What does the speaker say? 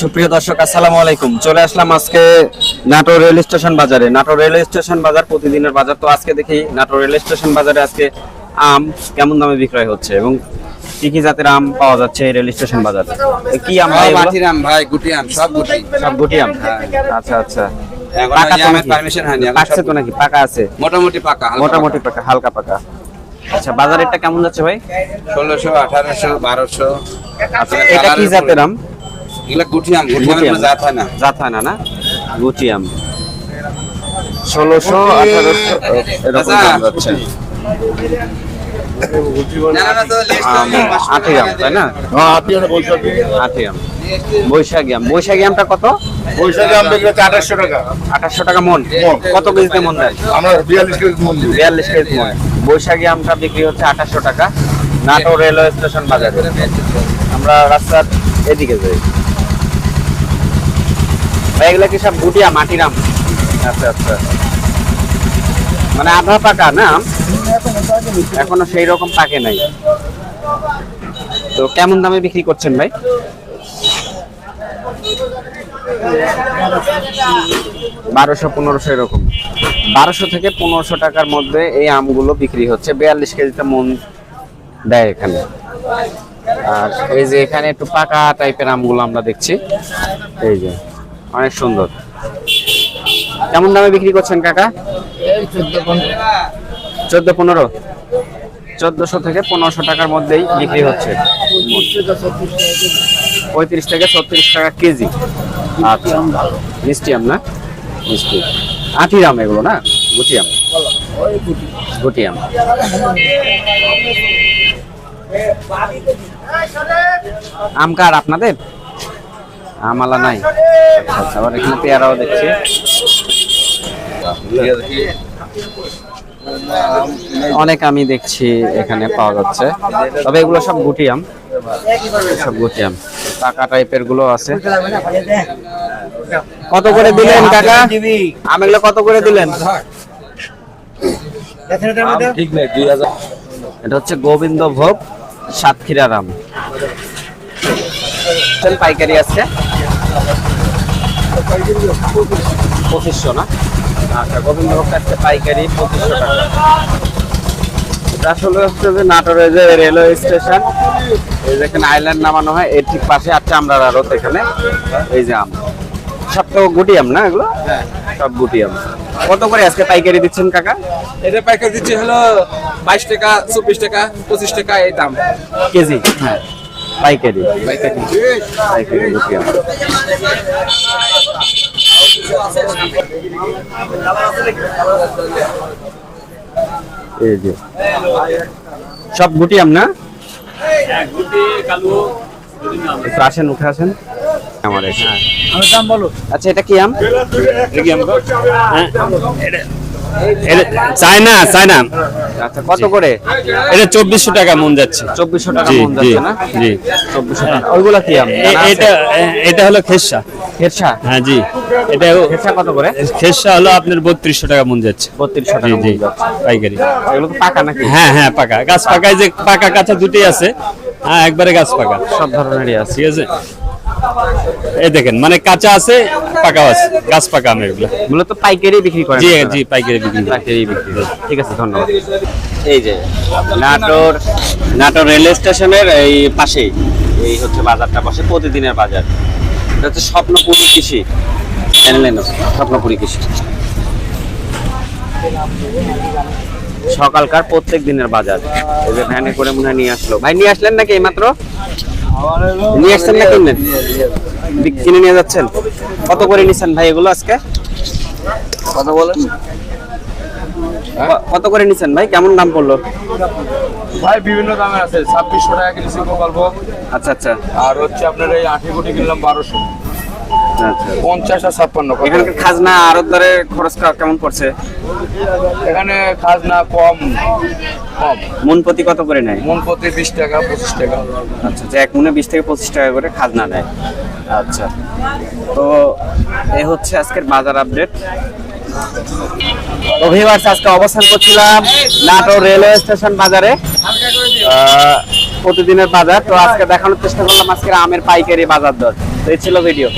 সুপ্রিয় দর্শক আসসালামু আলাইকুম। চলে আসলাম আজকে নাটোর রেল স্টেশন বাজারে। নাটোর রেল স্টেশন বাজার প্রতিদিনের বাজার তো আজকে দেখি নাটোর রেল স্টেশন বাজারে আজকে আম কেমন দামে বিক্রয় হচ্ছে এবং কি কি জাতের আম পাওয়া যাচ্ছে এই রেল স্টেশন বাজারে? কি আম ভাই? আটির আম ভাই গুটি আম সব গুটি। সব গুটি আম? আচ্ছা আচ্ছা। এখন পাকছে তো নাকি? পাকা আছে? মোটামুটি পাকা মোটামুটি পাকা। হালকা পাকা। আচ্ছা বাজারেরটা কেমন যাচ্ছে ভাই? ষোলোশো আঠারোশো বারোশো। আচ্ছা এটা কি জাতের আম? এগুলা আম। জাত হয় না? জাত হয় না না? ষোলোশো আঠারোশো এরকম। দাম যাচ্ছে আটি তাই না? আটি বৈশাখী। আম। বৈশাখী আমটা কত? আমি দেখলে আঠাশশো টাকা। আঠাশশো টাকা মন। মন। কত কেজিতে মন দেয়? আমরা বিয়াল্লিশ কেজি মন বিয়াল্লিশ কেজি মন। বৈশাখী আমটা বিক্রি হচ্ছে আঠাশশো টাকা। নাটোর রেলওয়ে স্টেশন বাজারে। আমরা রাস্তার এদিকে যাই। এগুলা কি সব গুটিয়া মাটির আম আচ্ছা আচ্ছা। মানে আধা পাকা না? এখনও সেই রকম পাকে নাই। তো কেমন দামে বিক্রি করছেন ভাই? বারোশো পনেরোশো এরকম। বারোশো থেকে পনেরোশো টাকার মধ্যে এই আমগুলো বিক্রি হচ্ছে। বিয়াল্লিশ কেজিতে মন দেয় এখানে। আর এই যে এখানে একটু পাকা টাইপের আমগুলো আমরা দেখছি। এই যে। অনেক সুন্দর। কেমন দামে বিক্রি করছেন কাকা? চোদ্দ পনেরো। চোদ্দশো থেকে পনেরোশো টাকার মধ্যেই বিক্রি হচ্ছে। পঁয়ত্রিশ থেকে ছত্রিশ টাকা কেজি। আচ্ছা। মিষ্টি আম না? মিষ্টি। আটির আম এগুলো না? গুটি আম। গুটি আম। আম কার আপনাদের? আমালা নাই। আচ্ছা আবার এখানে পেয়ারাও দেখছি। অনেক আমি দেখছি এখানে পাওয়া যাচ্ছে। তবে এগুলো সব গুটি আম। সব গুটি আম। পাকা টাইপেরগুলো আছে। কত করে দিলেন, কাকা? আম এগুলো কত করে দিলেন? দুই হাজার এটা হচ্ছে গোবিন্দ ভোগ সাতক্ষীরা রাম পাইকারি আছে। পঁচিশশো না? আচ্ছা গোবিন্দ ভোগটা হচ্ছে পাইকারি পঁচিশশো টাকা। এটা আসলে হচ্ছে যে নাটোরের যে রেলওয়ে স্টেশন এই যে এখানে আইল্যান্ড নামানো হয় এর ঠিক পাশে আর চামড়ার আড়ত এখানে এই যে আম। সব তো গুটি আম না এগুলো? সব গুটি আম। কত করে আজকে পাইকারি দিচ্ছেন কাকা? এটা প্যাকেজ দিচ্ছি হলো বাইশ টাকা চব্বিশ টাকা পঁচিশ টাকা এই দাম। কেজি? হ্যাঁ। পাইকারি। পাইকারি আম এই যে। সব গুটি আম না? একটু আসেন উঠে আসেন। আমার এখানে দাম বলো। আচ্ছা এটা কি আম? China China. আচ্ছা কত করে? এটা চব্বিশশো টাকা মন যাচ্ছে। চব্বিশশো টাকা মন যাচ্ছে না? জি। চব্বিশশো টাকা। ওইগুলা কি এটা এটা হলো খেসা। হ্যাঁ জি। এটা খেরসা কত করে? খেসা হলো আপনার বত্রিশশো টাকা মন যাচ্ছে। বত্রিশশো টাকা জি পাইকারি। এগুলো তো পাকা নাকি? হ্যাঁ হ্যাঁ পাকা। গাছ পাকায় যে পাকা কাঁচা দুটোই আছে। হ্যাঁ একবারে গাছ পাকা। সব ধরনেরই আছে। ঠিক আছে? এই দেখেন মানে কাঁচা আছে পাকা আছে গাছ পাকা আম এগুলো। মূলত পাইকারি বিক্রি করেন জি? জি পাইকারি বিক্রি। পাইকারি বিক্রি। ঠিক আছে ধন্যবাদ। এই যে নাটোর নাটোর রেল স্টেশনের এই পাশেই এই হচ্ছে বাজারটা বসে প্রতিদিনের বাজার। এটা হচ্ছে স্বপ্নপুরী কৃষি। চ্যানেলে না স্বপ্নপুরী কৃষি। সকালকার প্রত্যেক দিনের বাজার। এই যে ভ্যানে করে মনে হয় নিয়ে আসলো। ভাই নিয়ে আসলেন নাকি এইমাত্র? নিয়ে আসছেন না কিনলেন কিনে নিয়ে যাচ্ছেন? কত করে নিছেন ভাই এগুলো আজকে? কত বলেন কত করে নিছেন ভাই? কেমন দাম পড়ল? ভাই বিভিন্ন দামের আছে। ছাব্বিশশো টাকা সিংহ গল্প আচ্ছা আচ্ছা। আর হচ্ছে আপনার এই আঠি কোটি কিনলাম বারোশো। আচ্ছা পঞ্চাশ আর ছাপ্পান্ন? এখানকার খাজনা আরতদারের খরচটা কেমন পড়ছে? এখানে খাজনা কম কম। মন প্রতি কত করে নেয়? মন প্রতি বিশ টাকা পঁচিশ টাকা। আচ্ছা যে এক মনে বিশ থেকে পঁচিশ টাকা করে খাজনা নেয়। আচ্ছা। তো এ হচ্ছে আজকের বাজার আপডেট অভিবাস আজকে অবস্থান করছিলাম নাটো রেলওয়ে স্টেশন বাজারে। প্রতিদিনের বাজার। তো আজকে দেখানোর চেষ্টা করলাম আজকে আমের পাইকারি বাজার দর। তো এই ছিল ভিডিও